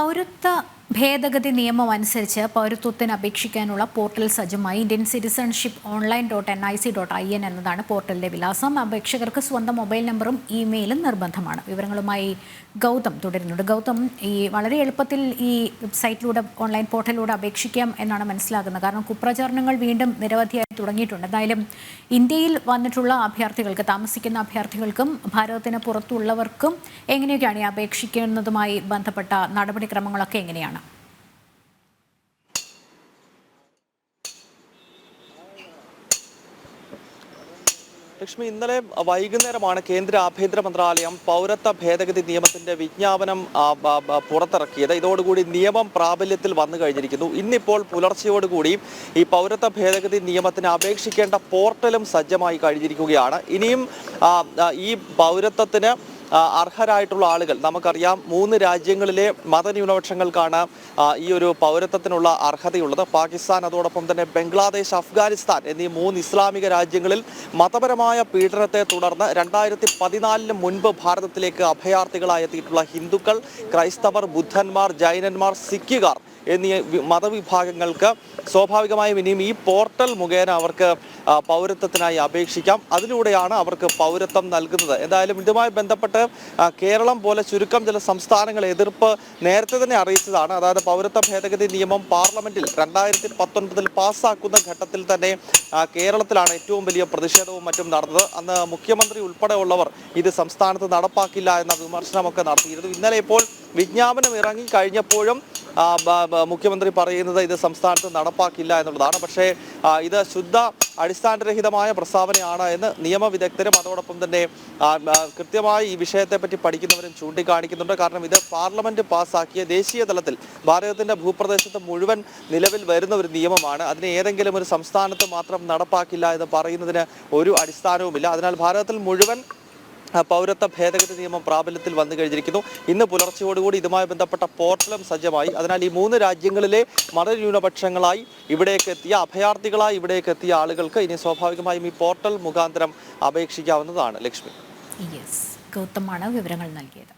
പൗരത്വ ഭേദഗതി നിയമം അനുസരിച്ച് പൗരത്വത്തിന് അപേക്ഷിക്കാനുള്ള പോർട്ടൽ സജ്ജമായി. Indian citizenship online dot N I C dot I N എന്നതാണ് പോർട്ടലിന്റെ വിലാസം. അപേക്ഷകർക്ക് സ്വന്തം മൊബൈൽ നമ്പറും ഇമെയിലും നിർബന്ധമാണ്. വിവരങ്ങളുമായി ഗൗതം തുടരുന്നുണ്ട്. ഗൗതം ഈ വളരെ എളുപ്പത്തിൽ ഈ വെബ്സൈറ്റിലൂടെ ഓൺലൈൻ പോർട്ടലിലൂടെ അപേക്ഷിക്കാം എന്നാണ് മനസ്സിലാകുന്നത്. കാരണം കുപ്രചാരണങ്ങൾ വീണ്ടും നിരവധിയായി തുടങ്ങിയിട്ടുണ്ട്. എന്തായാലും ഇന്ത്യയിൽ വന്നിട്ടുള്ള അഭ്യർത്ഥികൾക്ക് താമസിക്കുന്ന അഭ്യർത്ഥികൾക്കും ഭാരതത്തിന് പുറത്തുള്ളവർക്കും എങ്ങനെയൊക്കെയാണ് ഈ അപേക്ഷിക്കുന്നതുമായി ബന്ധപ്പെട്ട നടപടിക്രമങ്ങളൊക്കെ എങ്ങനെയാണ്? ലക്ഷ്മി ഇന്നലെ വൈകുന്നേരമാണ് കേന്ദ്ര ആഭ്യന്തര മന്ത്രാലയം പൗരത്വ ഭേദഗതി നിയമത്തിന്റെ വിജ്ഞാപനം പുറത്തിറക്കിയത്. ഇതോടുകൂടി നിയമം പ്രാബല്യത്തിൽ വന്നു കഴിഞ്ഞിരിക്കുന്നു. ഇന്നിപ്പോൾ പുലർച്ചയോടുകൂടി ഈ പൗരത്വ ഭേദഗതി നിയമത്തിന് അപേക്ഷിക്കേണ്ട പോർട്ടലും സജ്ജമായി കഴിഞ്ഞിരിക്കുകയാണ്. ഇനിയും ഈ പൗരത്വത്തിന് അർഹരായിട്ടുള്ള ആളുകൾ. നമുക്കറിയാം മൂന്ന് രാജ്യങ്ങളിലെ മതന്യൂനപക്ഷങ്ങൾക്കാണ് ഈ ഒരു പൗരത്വത്തിനുള്ള അർഹതയുള്ളത്. പാകിസ്ഥാൻ അതോടൊപ്പം തന്നെ ബംഗ്ലാദേശ് അഫ്ഗാനിസ്ഥാൻ എന്നീ മൂന്ന് ഇസ്ലാമിക രാജ്യങ്ങളിൽ മതപരമായ പീഡനത്തെ തുടർന്ന് രണ്ടായിരത്തി പതിനാലിന് മുൻപ് ഭാരതത്തിലേക്ക് അഭയാർത്ഥികളായി എത്തിയിട്ടുള്ള ഹിന്ദുക്കൾ ക്രൈസ്തവർ ബുദ്ധന്മാർ ജൈനന്മാർ സിഖുകാർ എന്നീ മതവിഭാഗങ്ങൾക്ക് സ്വാഭാവികമായും ഇനിയും ഈ പോർട്ടൽ മുഖേന അവർക്ക് പൗരത്വത്തിനായി അപേക്ഷിക്കാം. അതിലൂടെയാണ് അവർക്ക് പൗരത്വം നൽകുന്നത്. എന്തായാലും ഇതുമായി ബന്ധപ്പെട്ട് കേരളം പോലെ ചുരുക്കം ചില സംസ്ഥാനങ്ങൾ എതിർപ്പ് നേരത്തെ തന്നെ അറിയിച്ചതാണ്. അതായത് പൗരത്വ ഭേദഗതി നിയമം പാർലമെന്റിൽ രണ്ടായിരത്തി പത്തൊൻപതിൽ പാസ്സാക്കുന്ന ഘട്ടത്തിൽ തന്നെ കേരളത്തിലാണ് ഏറ്റവും വലിയ പ്രതിഷേധവും മറ്റും നടന്നത്. അന്ന് മുഖ്യമന്ത്രി ഉൾപ്പെടെയുള്ളവർ ഇത് സംസ്ഥാനത്ത് നടപ്പാക്കില്ല എന്ന വിമർശനമൊക്കെ നടത്തിയിരുന്നു. ഇന്നലെ ഇപ്പോൾ വിജ്ഞാപനം ഇറങ്ങി കഴിഞ്ഞപ്പോഴും മുഖ്യമന്ത്രി പറയുന്നത് ഇത് സംസ്ഥാനത്ത് നടപ്പാക്കില്ല എന്നുള്ളതാണ്. പക്ഷേ ഇത് ശുദ്ധ അടിസ്ഥാനരഹിതമായ പ്രസ്താവനയാണ് എന്ന് നിയമവിദഗ്ധരും അതോടൊപ്പം തന്നെ കൃത്യമായി ഈ വിഷയത്തെപ്പറ്റി പഠിക്കുന്നവരും ചൂണ്ടിക്കാണിക്കുന്നുണ്ട്. കാരണം ഇത് പാർലമെന്റ് പാസ്സാക്കിയ ദേശീയ തലത്തിൽ ഭാരതത്തിന്റെ ഭൂപ്രദേശത്ത് മുഴുവൻ നിലവിൽ വരുന്ന ഒരു നിയമമാണ്. അതിനെ ഏതെങ്കിലും ഒരു സംസ്ഥാനത്ത് മാത്രം നടപ്പാക്കില്ല എന്ന് പറയുന്നതിന് ഒരു അടിസ്ഥാനവുമില്ല. അതിനാൽ ഭാരതത്തിൽ മുഴുവൻ പൗരത്വ ഭേദഗതി നിയമം പ്രാബല്യത്തിൽ വന്നു കഴിഞ്ഞിരിക്കുന്നു. ഇന്ന് പുലർച്ചയോടുകൂടി ഇതുമായി ബന്ധപ്പെട്ട പോർട്ടലും സജ്ജമായി. അതിനാൽ ഈ മൂന്ന് രാജ്യങ്ങളിലെ മതന്യൂനപക്ഷങ്ങളായി ഇവിടേക്ക് എത്തിയ അഭയാർത്ഥികളായി ഇവിടേക്ക് എത്തിയ ആളുകൾക്ക് ഇനി സ്വാഭാവികമായും ഈ പോർട്ടൽ മുഖാന്തരം അപേക്ഷിക്കാവുന്നതാണ്. ലക്ഷ്മി. ഗൗതമാണ് വിവരങ്ങൾ നൽകിയത്.